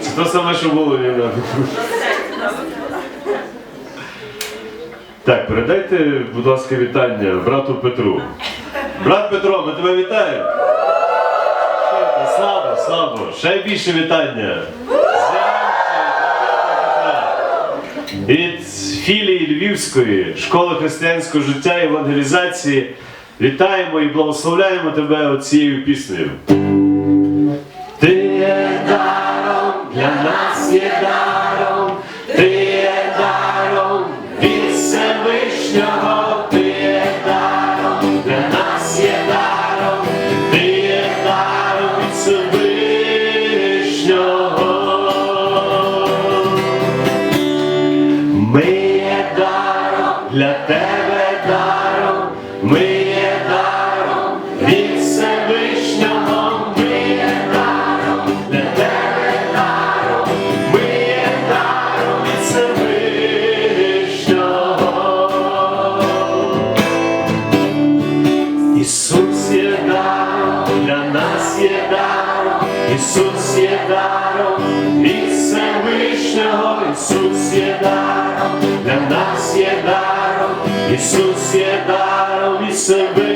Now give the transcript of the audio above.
Це то саме, що було Ліна. Так, передайте, будь ласка, вітання брату Петру. Брат Петро, ми тебе вітаємо. Слава, слава! Ще більше вітання. Від філії Львівської школи християнського життя і евангелізації вітаємо і благословляємо тебе оцією піснею. Для тебе даром, ми є даром від Всевишнього, ми є даром, для тебе даром, ми є даром від Всевишнього. Ісус є даром, для нас є даром, Ісус є даром, від Всевишнього, Ісус є даром, для нас є